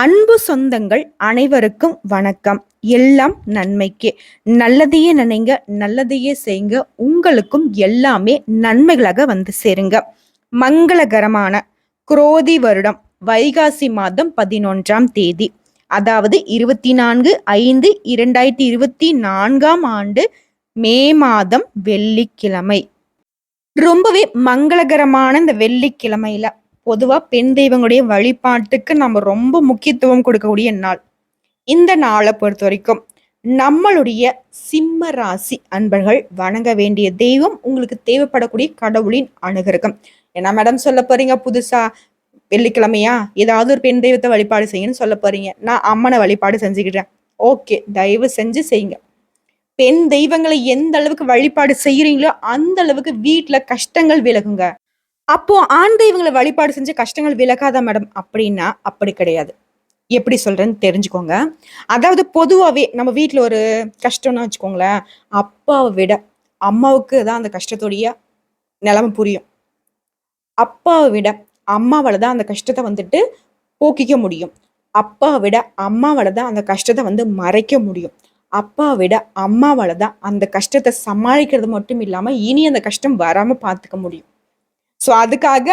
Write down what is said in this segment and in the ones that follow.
அன்பு சொந்தங்கள் அனைவருக்கும் வணக்கம். எல்லாம் நன்மைக்கே. நல்லதையே நினைங்க நல்லதையே செய்யுங்க. உங்களுக்கும் எல்லாமே நன்மைகளாக வந்து சேருங்க. மங்களகரமான குரோதி வருடம் வைகாசி மாதம் பதினொன்றாம் தேதி. அதாவது இருபத்தி நான்கு ஐந்து இரண்டாயிரத்தி இருபத்தி நான்காம் ஆண்டு மே மாதம் வெள்ளிக்கிழமை. ரொம்பவே மங்களகரமான இந்த வெள்ளிக்கிழமையில பொதுவா பெண் தெய்வங்களுடைய வழிபாட்டுக்கு நம்ம ரொம்ப முக்கியத்துவம் கொடுக்கக்கூடிய நாள். இந்த நாளை பொறுத்த வரைக்கும் நம்மளுடைய சிம்ம ராசி அன்பர்கள் வணங்க வேண்டிய தெய்வம் உங்களுக்கு தேவைப்படக்கூடிய கடவுளின் அனுகிரகம். ஏன்னா மேடம் சொல்ல போறீங்க புதுசா வெள்ளிக்கிழமையா? ஏதாவது ஒரு பெண் தெய்வத்தை வழிபாடு செய்யணும்னு சொல்ல போறீங்க. நான் அம்மனை வழிபாடு செஞ்சுக்கிட்டேன் ஓகே தயவு செஞ்சு செய்யுங்க. பெண் தெய்வங்களை எந்த அளவுக்கு வழிபாடு செய்கிறீங்களோ அந்த அளவுக்கு வீட்டில் கஷ்டங்கள் விலகுங்க. அப்போ ஆண் தெய்வங்களை வழிபாடு செஞ்ச கஷ்டங்கள் விலகாதா மேடம்? அப்படின்னா அப்படி கிடையாது. எப்படி சொல்றேன்னு தெரிஞ்சுக்கோங்க. அதாவது பொதுவாகவே நம்ம வீட்டில் ஒரு கஷ்டம்னு வச்சுக்கோங்களேன் அப்பாவை விட அம்மாவுக்கு தான் அந்த கஷ்டத்துடைய நிலமை புரியும். அப்பாவை விட அம்மாவால் தான் அந்த கஷ்டத்தை வந்துட்டு போக்கிக்க முடியும். அப்பாவை விட அம்மாவால் தான் அந்த கஷ்டத்தை வந்து மறைக்க முடியும். அப்பாவை விட அம்மாவால் தான் அந்த கஷ்டத்தை சமாளிக்கிறது மட்டும் இல்லாமல் இனி அந்த கஷ்டம் வராமல் பார்த்துக்க முடியும். ஸோ அதுக்காக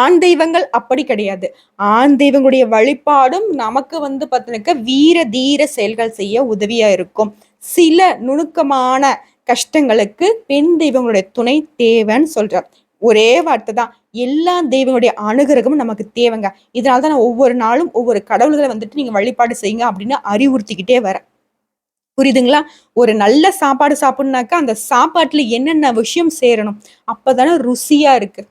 ஆண் தெய்வங்கள் அப்படி கிடையாது. ஆண் தெய்வங்களுடைய வழிபாடும் நமக்கு வந்து பார்த்தீங்கன்னாக்க வீர தீர செயல்கள் செய்ய உதவியா இருக்கும். சில நுணுக்கமான கஷ்டங்களுக்கு பெண் தெய்வங்களுடைய துணை தேவைன்னு சொல்றார். ஒரே வார்த்தை தான். எல்லா தெய்வங்களுடைய அனுகிரகமும் நமக்கு தேவைங்க. இதனால தான் நான் ஒவ்வொரு நாளும் ஒவ்வொரு கடவுள்களை வந்துட்டு நீங்க வழிபாடு செய்யுங்க அப்படின்னு அறிவுறுத்திக்கிட்டே வரேன். புரியுதுங்களா? ஒரு நல்ல சாப்பாடு சாப்பிட்னாக்கா அந்த சாப்பாட்டுல என்னென்ன விஷயம் சேரணும்? அப்பதானே ருசியா இருக்கு.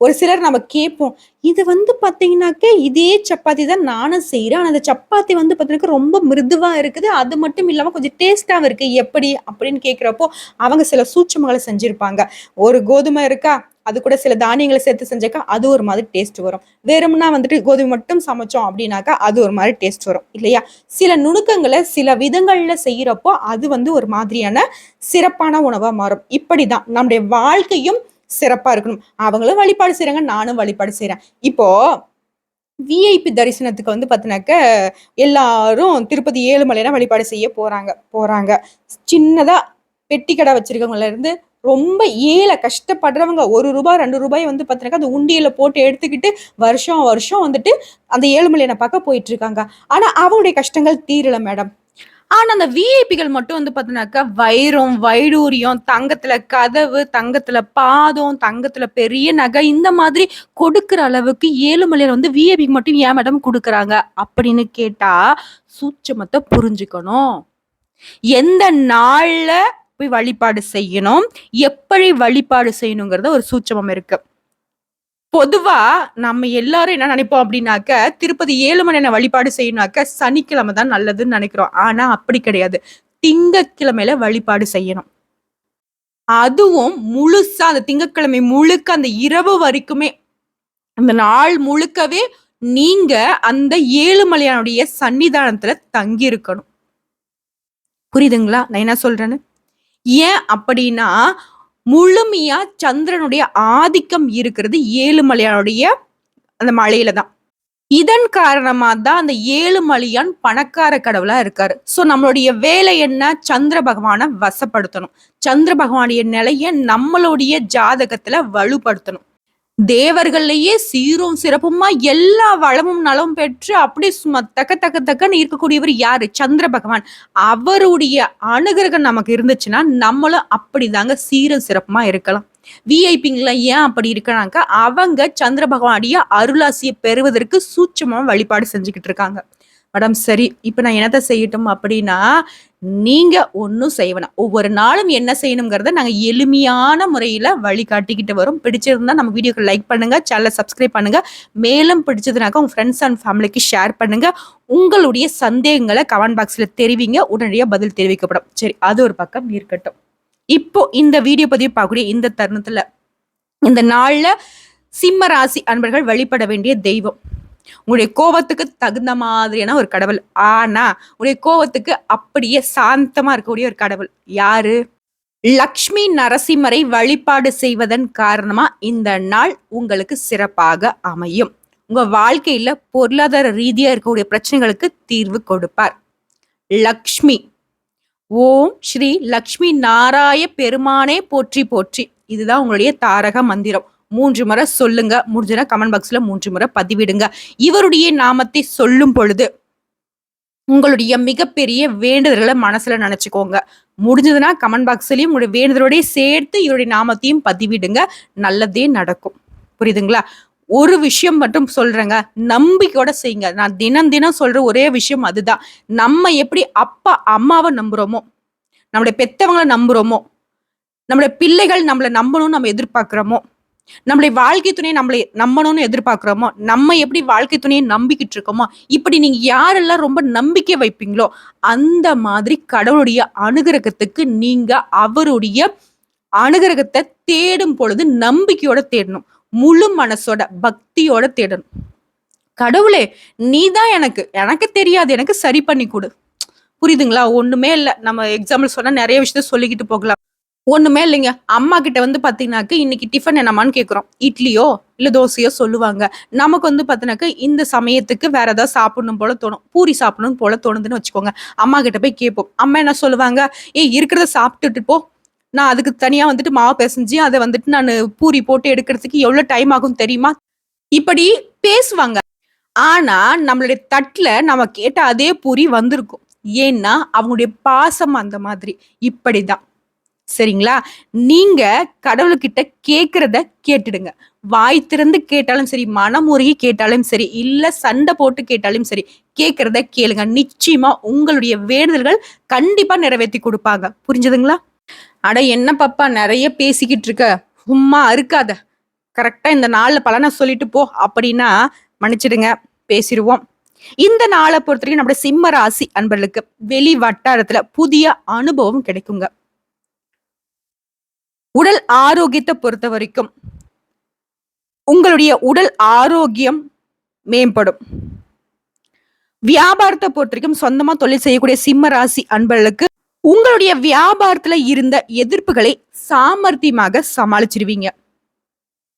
ஒரு சிலர் நம்ம கேட்போம் இது வந்து பாத்தீங்கன்னாக்க இதே சப்பாத்தி தான் நானும் செய்கிறேன் ஆனால் அந்த சப்பாத்தி வந்து பாத்தீங்கன்னா ரொம்ப மிருதுவாக இருக்குது. அது மட்டும் இல்லாமல் கொஞ்சம் டேஸ்ட்டாகவும் இருக்குது எப்படி? அப்படின்னு கேட்குறப்போ அவங்க சில சூட்சமங்களை செஞ்சுருப்பாங்க. ஒரு கோதுமை இருக்கா? அது கூட சில தானியங்களை சேர்த்து செஞ்சாக்கா அது ஒரு மாதிரி டேஸ்ட் வரும். வெறும்னா வந்துட்டு கோதுமை மட்டும் சமைச்சோம் அப்படின்னாக்கா அது ஒரு மாதிரி டேஸ்ட் வரும் இல்லையா? சில நுணுக்கங்களை சில விதங்களில் செய்கிறப்போ அது வந்து ஒரு மாதிரியான சிறப்பான உணவாக மாறும். இப்படி தான் நம்முடைய வாழ்க்கையும் சிறப்பாக இருக்கணும். அவங்களும் வழிபாடு செய்கிறாங்க நானும் வழிபாடு செய்கிறேன் இப்போது விஐபி தரிசனத்துக்கு வந்து பார்த்தினாக்க எல்லாரும் திருப்பதி ஏழுமலைனா வழிபாடு செய்ய போகிறாங்க போகிறாங்க சின்னதாக பெட்டி கடை வச்சிருக்கவங்கள இருந்து ரொம்ப ஏழை கஷ்டப்படுறவங்க ஒரு ரூபாய் ரெண்டு ரூபாய் வந்து பார்த்தீங்கன்னா அந்த உண்டியில் போட்டு எடுத்துக்கிட்டு வருஷம் வருஷம் வந்துட்டு அந்த ஏழுமலையனை பார்க்க போயிட்டு இருக்காங்க ஆனால் அவங்களுடைய கஷ்டங்கள் தீரல மேடம் ஆனா அந்த விஐபிகள் மட்டும் வந்து பார்த்தீங்கன்னாக்கா வைரம் வைடூரியம் தங்கத்துல கதவு தங்கத்துல பாதம் தங்கத்துல பெரிய நகை இந்த மாதிரி கொடுக்குற அளவுக்கு ஏழுமலையில வந்து விஐபிக்கு மட்டும் ஏன் மேடம் கொடுக்குறாங்க? அப்படின்னு கேட்டா சூட்சமத்தை புரிஞ்சுக்கணும். எந்த நாள்ல போய் வழிபாடு செய்யணும். எப்படி வழிபாடு செய்யணுங்கிறத ஒரு சூட்சமம் இருக்கு. பொதுவா நம்ம எல்லாரும் என்ன நினைப்போம் அப்படின்னாக்க திருப்பதி ஏழுமலையான வழிபாடு செய்யணும்னாக்க சனிக்கிழமை தான் நல்லதுன்னு நினைக்கிறோம். ஆனா அப்படி கிடையாது. திங்கக்கிழமையில வழிபாடு செய்யணும். அதுவும் முழுசா அந்த திங்கக்கிழமை முழுக்க அந்த இரவு வரைக்குமே அந்த நாள் முழுக்கவே நீங்க அந்த ஏழுமலையானுடைய சன்னிதானத்துல தங்கி இருக்கணும் புரியுதுங்களா? நான் என்ன சொல்றேன்னு? ஏன் அப்படின்னா முழுமையா சந்திரனுடைய ஆதிக்கம் இருக்கிறது ஏழுமலையானுடைய அந்த மலையில தான். இதன் காரணமா தான் அந்த ஏழுமலையான் பணக்கார கடவுளா இருக்காரு. சோ நம்மளுடைய வேலை என்ன? சந்திர பகவானை வசப்படுத்தணும். சந்திர பகவானுடைய நிலைய நம்மளுடைய ஜாதகத்துல வலுப்படுத்தணும். தேவர்கள்லயே சீரும் சிறப்புமா எல்லா வளமும் நலமும் பெற்று அப்படி சும்மா தக்க தக்க தக்கன்னு இருக்கக்கூடியவர் யாரு? சந்திர பகவான். அவருடைய அனுகிரகம் நமக்கு இருந்துச்சுன்னா நம்மளும் அப்படிதாங்க சீரும் சிறப்புமா இருக்கலாம். விஐபிங்கள ஏன் அப்படி இருக்கிறாங்க? அவங்க சந்திர பகவானுடைய அருளாசியை பெறுவதற்கு சூட்சமாக வழிபாடு செஞ்சுக்கிட்டு இருக்காங்க. மேடம் சரி இப்போ நான் என்னத்தை செய்யட்டும் அப்படின்னா நீங்க ஒன்றும் செய்வனா ஒவ்வொரு நாளும் என்ன செய்யணுங்கிறத நாங்கள் எளிமையான முறையில் வழிகாட்டிக்கிட்டு வரும். பிடிச்சிருந்தா நம்ம வீடியோக்கு லைக் பண்ணுங்க சேனலை சப்ஸ்கிரைப் பண்ணுங்க. மேலும் பிடிச்சதுனாக்கா உங்க ஃப்ரெண்ட்ஸ் அண்ட் ஃபேமிலிக்கு ஷேர் பண்ணுங்க. உங்களுடைய சந்தேகங்களை கமெண்ட் பாக்ஸில் தெரிவிங்க. உடனடியாக பதில் தெரிவிக்கப்படும். சரி அது ஒரு பக்கம் இருக்கட்டும். இப்போ இந்த வீடியோ பதிவு பார்க்கக்கூடிய இந்த தருணத்தில் இந்த நாளில் சிம்ம ராசி அன்பர்கள் வழிபட வேண்டிய தெய்வம். உங்களுடைய கோபத்துக்கு தகுந்த மாதிரியான ஒரு கடவுள். ஆனா உங்களுடைய கோபத்துக்கு அப்படியே சாந்தமா இருக்கக்கூடிய ஒரு கடவுள். யாரு? லக்ஷ்மி நரசிம்மரை வழிபாடு செய்வதன் காரணமா இந்த நாள் உங்களுக்கு சிறப்பாக அமையும். உங்க வாழ்க்கையில பொருளாதார ரீதியா இருக்கக்கூடிய பிரச்சனைகளுக்கு தீர்வு கொடுப்பார். லக்ஷ்மி. ஓம் ஸ்ரீ லக்ஷ்மி நாராய பெருமானே போற்றி போற்றி. இதுதான் உங்களுடைய தாரக மந்திரம். மூன்று முறை சொல்லுங்க. முடிஞ்சனா கமெண்ட் பாக்ஸ்ல மூன்று முறை பதிவிடுங்க. இவருடைய நாமத்தை சொல்லும் பொழுது உங்களுடைய மிகப்பெரிய வேண்டுதல்களை மனசுல நினைச்சுக்கோங்க. முடிஞ்சதுன்னா கமெண்ட் பாக்ஸ்லயும் உங்களுடைய வேண்டுதலோடய சேர்த்து இவருடைய நாமத்தையும் பதிவிடுங்க. நல்லதே நடக்கும். புரியுதுங்களா? ஒரு விஷயம் மட்டும் சொல்றேங்க. நம்பிக்கையோட செய்யுங்க. நான் தினம் தினம் சொல்ற ஒரே விஷயம் அதுதான். நம்ம எப்படி அப்பா அம்மாவை நம்புறோமோ நம்மளுடைய பெத்தவங்களை நம்புறோமோ நம்மளுடைய பிள்ளைகள் நம்மளை நம்பணும்னு நம்ம எதிர்பார்க்குறோமோ நம்மளுடைய வாழ்க்கை துணையை நம்மளை நம்பணும்னு எதிர்பார்க்குறோமோ நம்ம எப்படி வாழ்க்கை துணையை நம்பிக்கிட்டு இருக்கோமோ இப்படி நீங்க யாரெல்லாம் ரொம்ப நம்பிக்கை வைப்பீங்களோ அந்த மாதிரி கடவுளுடைய அனுகிரகத்துக்கு நீங்க அவருடைய அனுகிரகத்தை தேடும் பொழுது நம்பிக்கையோட தேடணும். முழு மனசோட பக்தியோட தேடணும். கடவுளே நீ தான் எனக்கு எனக்கு தெரியாது எனக்கு சரி பண்ணி கொடு. புரியுதுங்களா? ஒண்ணுமே இல்லை. நம்ம எக்ஸாம்பிள் சொன்னா நிறைய விஷயத்த சொல்லிக்கிட்டு போகலாம். ஒண்ணுமே இல்லைங்க. அம்மா கிட்ட வந்து பாத்தீங்கன்னாக்க இன்னைக்கு டிஃபன் என்னமான்னு கேக்குறோம். இட்லியோ இல்ல தோசையோ சொல்லுவாங்க. நமக்கு வந்து பாத்தீங்கன்னாக்க இந்த சமயத்துக்கு வேற ஏதாவது சாப்பிடணும் போல தோணும். பூரி சாப்பிடணும் போல தோணுதுன்னு வச்சுக்கோங்க. அம்மா கிட்ட போய் கேட்போம் அம்மா என்ன சொல்லுவாங்க ஏய் இருக்கிறத சாப்பிட்டுட்டு போ. நான் அதுக்கு தனியா வந்துட்டு மாவு பிசைஞ்சு அதை வந்துட்டு நான் பூரி போட்டு எடுக்கிறதுக்கு எவ்வளவு டைம் ஆகும் தெரியுமா? இப்படி பேசுவாங்க. ஆனா நம்மளுடைய தட்டுல நம்ம கேட்ட அதே பூரி வந்திருக்கும். ஏன்னா அவங்களுடைய பாசம் அந்த மாதிரி. இப்படிதான். சரிங்களா? நீங்க கடவுள்கிட்ட கேட்கறத கேட்டுடுங்க. வாய் திறந்து கேட்டாலும் சரி மனமுருகி கேட்டாலும் சரி இல்ல சண்டை போட்டு கேட்டாலும் சரி கேட்கறத கேளுங்க. நிச்சயமா உங்களுடைய வேண்டுதல்கள் கண்டிப்பா நிறைவேற்றி கொடுப்பாங்க. புரிஞ்சுதுங்களா? அட என்ன பாப்பா நிறைய பேசிக்கிட்டு இருக்க. சும்மா அறுக்காத. கரெக்டா இந்த நாள்ல பலனை சொல்லிட்டு போ. அப்படின்னா மன்னிச்சிடுங்க. பேசிடுவோம். இந்த நாளை பொறுத்த வரைக்கும் நம்முடைய சிம்ம ராசி அன்பர்களுக்கு வெளி வட்டாரத்துல புதிய அனுபவம் கிடைக்குங்க. உடல் ஆரோக்கியத்தை பொறுத்த வரைக்கும் உங்களுடைய உடல் ஆரோக்கியம் மேம்படும். வியாபாரத்தை பொறுத்த வரைக்கும் சொந்தமா தொழில் செய்யக்கூடிய சிம்ம ராசி அன்பர்களுக்கு உங்களுடைய வியாபாரத்துல இருந்த எதிர்ப்புகளை சாமர்த்தியமாக சமாளிச்சிருவீங்க.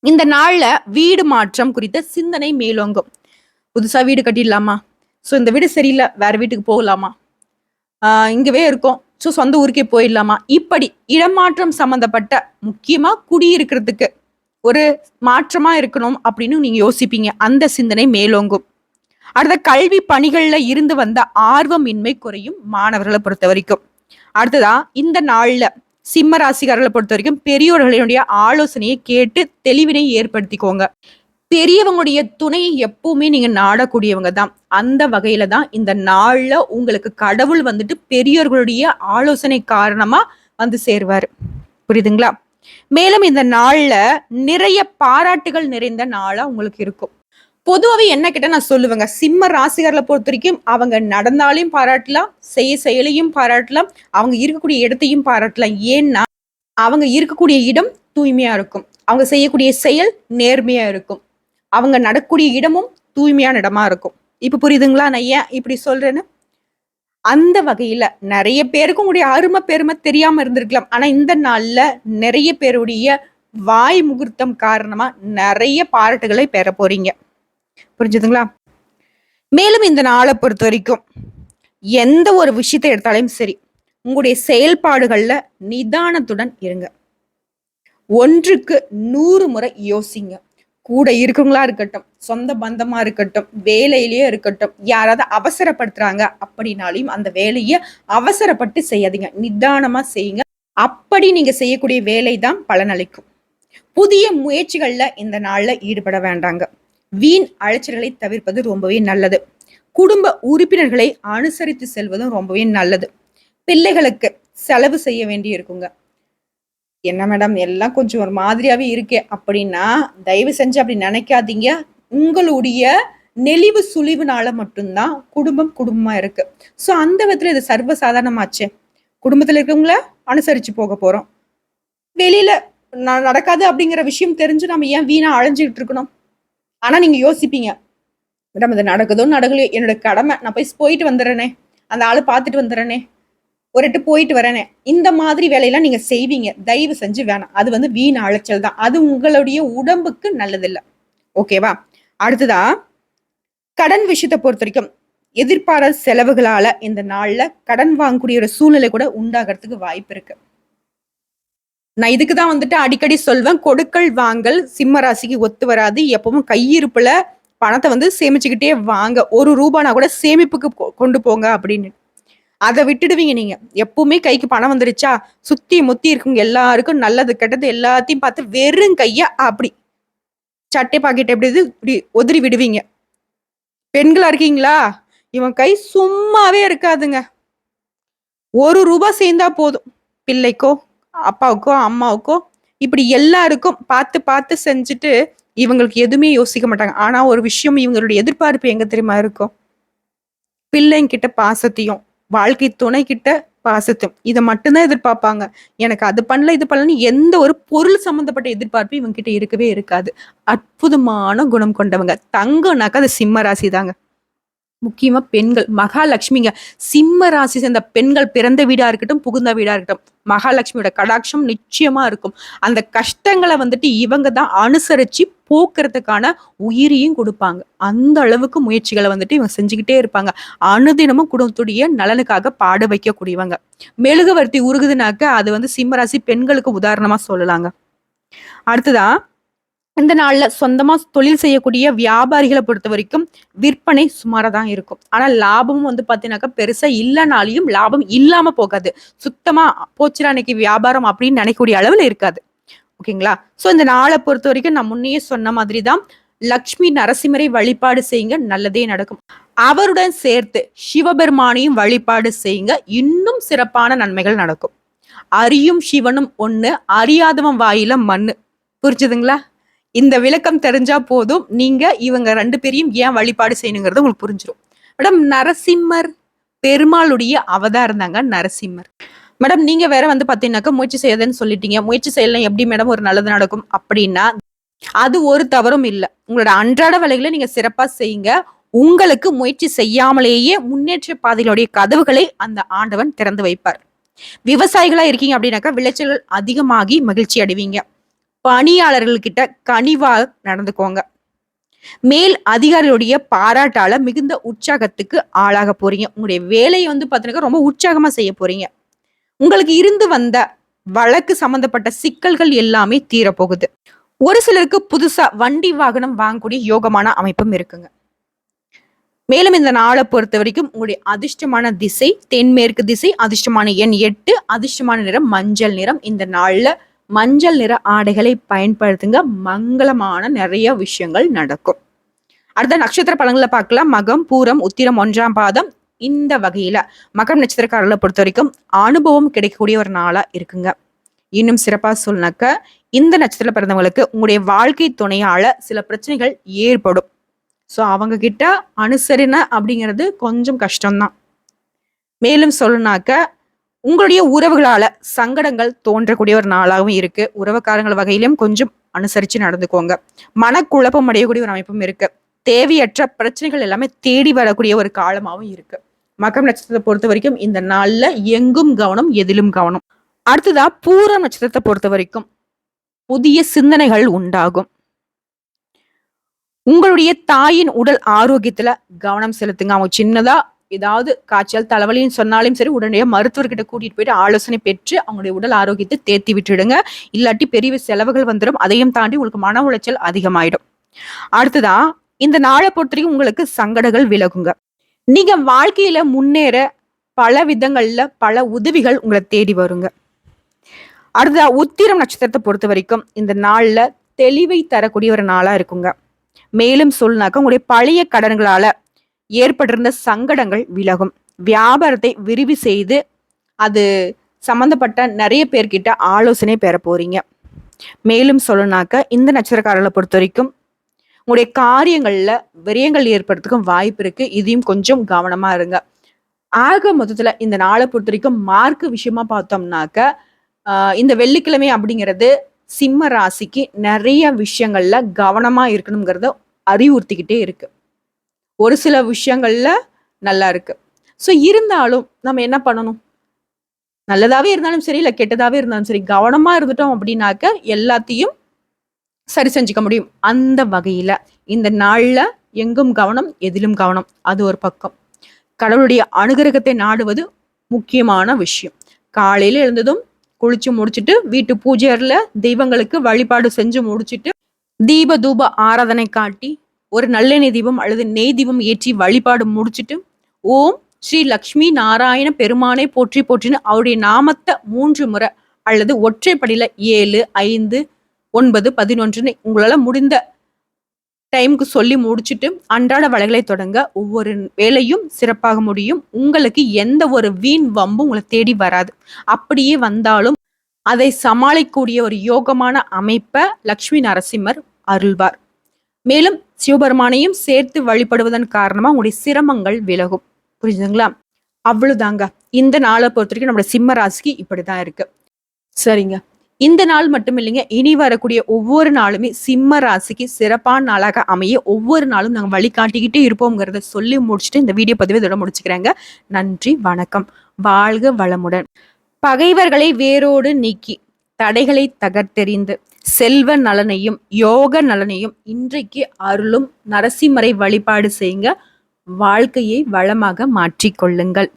இந்த நாள்ல வீடு மாற்றம் குறித்த சிந்தனை மேலோங்கும். புதுசா வீடு கட்டிடலாமா? ஸோ இந்த வீடு சரியில்லை வேற வீட்டுக்கு போகலாமா? இங்கவே இருக்கோம். ஸோ சொந்த ஊருக்கே போயிடலாமா? இப்படி இடமாற்றம் சம்மந்தப்பட்ட முக்கியமாக குடியிருக்கிறதுக்கு ஒரு மாற்றமாக இருக்கணும் அப்படின்னு நீங்கள் யோசிப்பீங்க. அந்த சிந்தனை மேலோங்கும். அடுத்த கல்வி பணிகளில் இருந்து வந்த ஆர்வமின்மை குறையும் மாணவர்களை பொறுத்த வரைக்கும். அடுத்ததா இந்த நாளில் சிம்ம ராசிக்காரர்களை பொறுத்த வரைக்கும் பெரியோர்களினுடைய ஆலோசனையை கேட்டு தெளிவினை ஏற்படுத்திக்கோங்க. பெரியவங்களுடைய துணையை எப்பவுமே நீங்க நாடக்கூடியவங்க தான். அந்த வகையில தான் இந்த நாள்ல உங்களுக்கு கடவுள் வந்துட்டு பெரியோர்களுடைய ஆலோசனை காரணமா வந்து சேருவாரு. புரியுதுங்களா? மேலும் இந்த நாள்ல நிறைய பாராட்டுகள் நிறைந்த நாளா உங்களுக்கு இருக்கும். பொதுவாகவே என்ன கிட்ட நான் சொல்லுவேங்க. சிம்ம ராசிகர்களை பொறுத்த வரைக்கும் அவங்க நடந்தாலையும் பாராட்டலாம் செய்ய செயலையும் பாராட்டலாம் அவங்க இருக்கக்கூடிய இடத்தையும் பாராட்டலாம். ஏன்னா அவங்க இருக்கக்கூடிய இடம் தூய்மையா இருக்கும். அவங்க செய்யக்கூடிய செயல் நேர்மையா இருக்கும். அவங்க நடக்கூடிய இடமும் தூய்மையான இடமா இருக்கும். இப்போ புரியுதுங்களா நான் ஏன் இப்படி சொல்றேன்னு? அந்த வகையில நிறைய பேருக்கு உங்களுடைய அருமை பெருமை தெரியாம இருந்திருக்கலாம். ஆனா இந்த நாள்ல நிறைய பேருடைய வாய் முகூர்த்தம் காரணமா நிறைய பாராட்டுகளை பெற போறீங்க. புரிஞ்சுதுங்களா? மேலும் இந்த நாளை பொறுத்த வரைக்கும் எந்த ஒரு விஷயத்தை எடுத்தாலும் சரி உங்களுடைய செயல்பாடுகள்ல நிதானத்துடன் இருங்க. ஒன்றுக்கு நூறு முறை யோசிங்க. கூட இருக்கவங்களா இருக்கட்டும் சொந்த பந்தமா இருக்கட்டும் வேலையிலேயே இருக்கட்டும் யாராவது அவசரப்படுத்துறாங்க அப்படின்னாலையும் அந்த வேலையை அவசரப்பட்டு செய்யாதீங்க. நிதானமா செய்யுங்க. அப்படி நீங்க செய்யக்கூடிய வேலை தான் பலனளிக்கும். புதிய முயற்சிகள்ல இந்த நாள்ல ஈடுபட வேண்டாங்க. வீண் அலைச்சல்களை தவிர்ப்பது ரொம்பவே நல்லது. குடும்ப உறுப்பினர்களை அனுசரித்து செல்வதும் ரொம்பவே நல்லது. பிள்ளைகளுக்கு செலவு செய்ய வேண்டி இருக்குங்க என்ன மேடம் எல்லாம் கொஞ்சம் ஒரு மாதிரியாவே இருக்கே. அப்படின்னா தயவு செஞ்சு அப்படி நினைக்காதீங்க. உங்களுடைய நெளிவு சுழிவுனால மட்டும்தான் குடும்பம் குடும்பமா இருக்கு. ஸோ அந்த விதத்துல இது சர்வசாதாரணமாச்சு. குடும்பத்துல இருக்கவங்கள அனுசரிச்சு போக போறோம். வெளியில நடக்காது அப்படிங்கிற விஷயம் தெரிஞ்சு நம்ம ஏன் வீணா அழைஞ்சிக்கிட்டு இருக்கணும்? ஆனா நீங்க யோசிப்பீங்க. மேடம் இது நடக்குதோ நடக்கலையோ என்னோட கடமை. நான் போய் போயிட்டு வந்துடுறேனே. அந்த ஆளு பார்த்துட்டு வந்துடுறேனே. ஒரு எட்டு போயிட்டு வரேனே. இந்த மாதிரி வேலையெல்லாம் நீங்க செய்வீங்க. தயவு செஞ்சு வேணாம். அது வந்து வீண் அழைச்சல் தான். அது உங்களுடைய உடம்புக்கு நல்லதில்லை. ஓகேவா அடுத்ததா கடன் விஷயத்தை பொறுத்த வரைக்கும் எதிர்பாராத செலவுகளால இந்த நாள்ல கடன் வாங்கக்கூடிய ஒரு சூழ்நிலை கூட உண்டாகிறதுக்கு வாய்ப்பு இருக்கு. நான் இதுக்கு தான் வந்துட்டு அடிக்கடி சொல்வேன். கொடுக்கல் வாங்கல் சிம்ம ராசிக்கு ஒத்து வராது. எப்பவும் கையிருப்புல பணத்தை வந்து சேமிச்சுக்கிட்டே வாங்க. ஒரு ரூபானா கூட சேமிப்புக்கு கொ- கொண்டு போங்க அப்படின்னு. அதை விட்டுடுவீங்க நீங்க. எப்பவுமே கைக்கு பணம் வந்துருச்சா? சுத்தி முத்தி இருக்கவங்க எல்லாருக்கும் நல்லது கெட்டது எல்லாத்தையும் பார்த்து வெறும் கைய அப்படி. சட்டை பாக்கெட் எப்படி இது? இப்படி ஒதுரி விடுவீங்க. பெண்களா இருக்கீங்களா? இவன் கை சும்மாவே இருக்காதுங்க. ஒரு ரூபாய் சேர்ந்தா போதும். பிள்ளைக்கோ அப்பாவுக்கோ அம்மாவுக்கோ. இப்படி எல்லாருக்கும் பார்த்து பார்த்து செஞ்சுட்டு இவங்களுக்கு எதுவுமே யோசிக்க மாட்டாங்க. ஆனா ஒரு விஷயம் இவங்களுடைய எதிர்பார்ப்பு எங்க தெரியுமா இருக்கும்? பிள்ளைங்கிட்ட பாசத்தையும் வாழ்க்கை துணை கிட்ட பாசத்தும். இதை மட்டும்தான் எதிர்பார்ப்பாங்க. எனக்கு அது பண்ணல இது பண்ணலன்னு எந்த ஒரு பொருள் சம்மந்தப்பட்ட எதிர்பார்ப்பு இவங்க கிட்ட இருக்கவே இருக்காது. அற்புதமான குணம் கொண்டவங்க. தங்கம்னாக்கா அது சிம்ம ராசி தாங்க முக்கியமாக பெண்கள் மகாலட்சுமிங்க. சிம்ம ராசி சேர்ந்த பெண்கள் பிறந்த வீடாக இருக்கட்டும் புகுந்த வீடாக இருக்கட்டும் மகாலட்சுமியோட கடாட்சம் நிச்சயமாக இருக்கும். அந்த கஷ்டங்களை வந்துட்டு இவங்க தான் அனுசரித்து போக்குறதுக்கான உயிரியும் கொடுப்பாங்க. அந்த அளவுக்கு முயற்சிகளை வந்துட்டு இவங்க செஞ்சுக்கிட்டே இருப்பாங்க. அனுதினமும் குடும்பத்துடைய நலனுக்காக பாட வைக்கக்கூடியவங்க. மெழுகுவர்த்தி உருகுதுனாக்க அது வந்து சிம்மராசி பெண்களுக்கு உதாரணமாக சொல்லலாங்க. அடுத்ததா இந்த நாளில் சொந்தமாக தொழில் செய்யக்கூடிய வியாபாரிகளை பொறுத்த வரைக்கும் விற்பனை சுமாராக தான் இருக்கும். ஆனால் லாபமும் வந்து பார்த்தீங்கன்னாக்கா பெருசாக இல்லைனாலையும் லாபம் இல்லாமல் போகாது. சுத்தமாக போச்சுடா அன்னைக்கு வியாபாரம் அப்படின்னு நினைக்கக்கூடிய அளவில் இருக்காது. ஓகேங்களா? ஸோ இந்த நாளை பொறுத்த வரைக்கும் நான் முன்னையே சொன்ன மாதிரி தான் லக்ஷ்மி நரசிம்மரை வழிபாடு செய்யுங்க நல்லதே நடக்கும். அவருடன் சேர்த்து சிவபெருமானையும் வழிபாடு செய்யுங்க இன்னும் சிறப்பான நன்மைகள் நடக்கும். அறியும் சிவனும் ஒன்று அறியாதவன் வாயில மண்ணு. புரிஞ்சுதுங்களா? இந்த விளக்கம் தெரிஞ்சா போதும். நீங்க இவங்க ரெண்டு பேரையும் ஏன் வழிபாடு செய்யணுங்கிறது உங்களுக்கு புரிஞ்சிடும் மேடம் நரசிம்மர் பெருமாளுடைய அவதாரம் தாங்க நரசிம்மர். மேடம் நீங்க வேற வந்து பாத்தீங்கன்னாக்கா முயற்சி செய்யாதுன்னு சொல்லிட்டீங்க. முயற்சி செய்யலாம் எப்படி மேடம் ஒரு நல்லது நடக்கும் அப்படின்னா அது ஒரு தவறும் இல்லை. உங்களோட அன்றாட வேலைகளை நீங்க சிறப்பா செய்யுங்க. உங்களுக்கு முயற்சி செய்யாமலேயே முன்னேற்ற பாதைகளுடைய கதவுகளை அந்த ஆண்டவன் திறந்து வைப்பார். விவசாயிகளா இருக்கீங்க அப்படின்னாக்கா விளைச்சல்கள் அதிகமாகி மகிழ்ச்சி அடைவீங்க. பணியாளர்கள்கிட்ட கனிவாக நடந்துக்கோங்க. மேல் அதிகாரிகளுடைய பாராட்டால மிகுந்த உற்சாகத்துக்கு ஆளாக போறீங்க. உங்களுடைய வேலையை வந்து பார்த்தீங்கன்னா ரொம்ப உற்சாகமா செய்ய போறீங்க. உங்களுக்கு இருந்து வந்த வழக்கு சம்பந்தப்பட்ட சிக்கல்கள் எல்லாமே தீரப்போகுது. ஒரு சிலருக்கு புதுசா வண்டி வாகனம் வாங்கக்கூடிய யோகமான அமைப்பும் இருக்குங்க. மேலும் இந்த நாளை பொறுத்த வரைக்கும் உங்களுடைய அதிர்ஷ்டமான திசை தென்மேற்கு திசை அதிர்ஷ்டமான எண் எட்டு அதிர்ஷ்டமான நிறம் மஞ்சள் நிறம் இந்த நாளில் மஞ்சள் நிற ஆடைகளை பயன்படுத்துங்க. மங்களமான நிறைய விஷயங்கள் நடக்கும். அடுத்த நட்சத்திர பலன்களை பார்க்கலாம். மகம் பூரம் உத்திரம் ஒன்றாம் பாதம். இந்த வகையில மகம் நட்சத்திரக்காரர்களை பொறுத்த வரைக்கும் அனுபவம் கிடைக்கக்கூடிய ஒரு நாளா இருக்குங்க. இன்னும் சிறப்பா சொன்னாக்க இந்த நட்சத்திர பிறந்தவங்களுக்கு உங்களுடைய வாழ்க்கை துணையால சில பிரச்சனைகள் ஏற்படும். ஸோ அவங்க கிட்ட அனுசரணை அப்படிங்கிறது கொஞ்சம் கஷ்டம்தான். மேலும் சொல்லணுனாக்க உங்களுடைய உறவுகளால சங்கடங்கள் தோன்றக்கூடிய ஒரு நாளாகவும் இருக்கு. உறவுக்காரங்கள் வகையிலும் கொஞ்சம் அனுசரிச்சு நடந்துக்கோங்க. மனக்குழப்பம் அடையக்கூடிய ஒரு அமைப்பும் இருக்கு. தேவையற்ற பிரச்சனைகள் எல்லாமே தேடி வரக்கூடிய ஒரு காலமாகவும் இருக்கு. மகம் நட்சத்திரத்தை பொறுத்த வரைக்கும் இந்த நாள்ல எங்கும் கவனம் எதிலும் கவனம். அடுத்ததா பூரம் நட்சத்திரத்தை பொறுத்த வரைக்கும் புதிய சிந்தனைகள் உண்டாகும். உங்களுடைய தாயின் உடல் ஆரோக்கியத்துல கவனம் செலுத்துங்க. அவங்க சின்னதா ஏதாவது காய்ச்சல் தலைவலின்னு சொன்னாலும் சரி உடனடியாக மருத்துவர்கிட்ட கூட்டிட்டு போயிட்டு ஆலோசனை பெற்று அவங்களுடைய உடல் ஆரோக்கியத்தை தேத்தி விட்டுடுங்க. இல்லாட்டி பெரிய செலவுகள் வந்துடும் அதையும் தாண்டி உங்களுக்கு மன உளைச்சல் அதிகமாயிடும். அடுத்ததா இந்த நாளை பொறுத்தவரைக்கும் உங்களுக்கு சங்கடங்கள் விலகுங்க. நீங்க வாழ்க்கையில முன்னேற பல விதங்கள்ல பல உதவிகள் உங்களை தேடி வருங்க. அடுத்ததா உத்திரம் நட்சத்திரத்தை பொறுத்த வரைக்கும் இந்த நாள்ல தெளிவை தரக்கூடிய ஒரு நாளா இருக்குங்க. மேலும் சொல்லுனாக்க உங்களுடைய பழைய கடன்களால ஏற்பட்டிருந்த சங்கடங்கள் விலகும். வியாபாரத்தை விரிவு செய்து அது சம்மந்தப்பட்ட நிறைய பேர்கிட்ட ஆலோசனை பெற போறீங்க. மேலும் சொல்லணாக்க இந்த நட்சத்திரக்காரர்களை பொறுத்த வரைக்கும் உங்களுடைய காரியங்களில் விரயங்கள் ஏற்படுறதுக்கும் வாய்ப்பு இருக்கு. இதையும் கொஞ்சம் கவனமா இருங்க. ஆக மொத்தத்துல இந்த நாளை பொறுத்த வரைக்கும் மார்க் விஷயமா பார்த்தோம்னாக்க இந்த வெள்ளிக்கிழமை அப்படிங்கிறது சிம்ம ராசிக்கு நிறைய விஷயங்கள்ல கவனமா இருக்கணுங்கிறத அறிவுறுத்திக்கிட்டே இருக்கு. ஒரு சில விஷயங்கள்ல நல்லா இருக்கு. ஸோ இருந்தாலும் நம்ம என்ன பண்ணணும்? நல்லதாவே இருந்தாலும் சரி இல்லை கெட்டதாவே இருந்தாலும் சரி கவனமா இருந்துட்டோம் அப்படின்னாக்க எல்லாத்தையும் சரி செஞ்சுக்க முடியும். அந்த வகையில இந்த நாள்ல எங்கும் கவனம் எதிலும் கவனம். அது ஒரு பக்கம். கடவுளுடைய அனுகிரகத்தை நாடுவது முக்கியமான விஷயம். காலையில எழுந்ததும் குளிச்சு முடிச்சிட்டு வீட்டு பூஜை தெய்வங்களுக்கு வழிபாடு செஞ்சு முடிச்சிட்டு தீப தூப ஆராதனை காட்டி ஒரு நல்லெண்ணெய் தீபம் அல்லது நெய் தீபம் ஏற்றி வழிபாடு முடிச்சிட்டு ஓம் ஸ்ரீ லக்ஷ்மி நாராயண பெருமானை போற்றி போற்றின்னு அவருடைய நாமத்தை மூன்று முறை அல்லது ஒற்றைப்படியில் ஏழு ஐந்து ஒன்பது பதினொன்றுன்னு உங்களால் முடிந்த டைமுக்கு சொல்லி முடிச்சுட்டு அன்றாட வேலைகளை தொடங்க ஒவ்வொரு வேலையும் சிறப்பாக முடியும். உங்களுக்கு எந்த ஒரு வீண் வம்பும் உங்களை தேடி வராது. அப்படியே வந்தாலும் அதை சமாளிக்கக்கூடிய ஒரு யோகமான அமைப்பை லக்ஷ்மி நரசிம்மர் அருள்வார். மேலும் சிவபெருமானையும் சேர்த்து வழிபடுவதன் காரணமா உங்களுடைய சிரமங்கள் விலகும். புரிஞ்சுதுங்களா? அவ்வளவுதாங்க. இந்த நாளை பொறுத்த வரைக்கும் நம்மளோட சிம்ம ராசிக்கு இப்படிதான் இருக்கு. சரிங்க. இந்த நாள் மட்டும் இல்லைங்க இனி வரக்கூடிய ஒவ்வொரு நாளுமே சிம்ம ராசிக்கு சிறப்பான நாளாக அமைய ஒவ்வொரு நாளும் நாங்கள் வழிகாட்டிக்கிட்டே இருப்போங்கிறத சொல்லி முடிச்சுட்டு இந்த வீடியோ பதிவை இதோட முடிச்சுக்கிறேங்க. நன்றி வணக்கம். வாழ்க வளமுடன். பகைவர்களை வேரோடு நீக்கி தடைகளை தகர்த்தெறிந்து செல்வ நலனையும் யோக நலனையும் இன்றைக்கு அருளும் நரசிம்மரை வழிபாடு செய்யுங்க. வாழ்க்கையை வளமாக மாற்றிக்கொள்ளுங்கள்.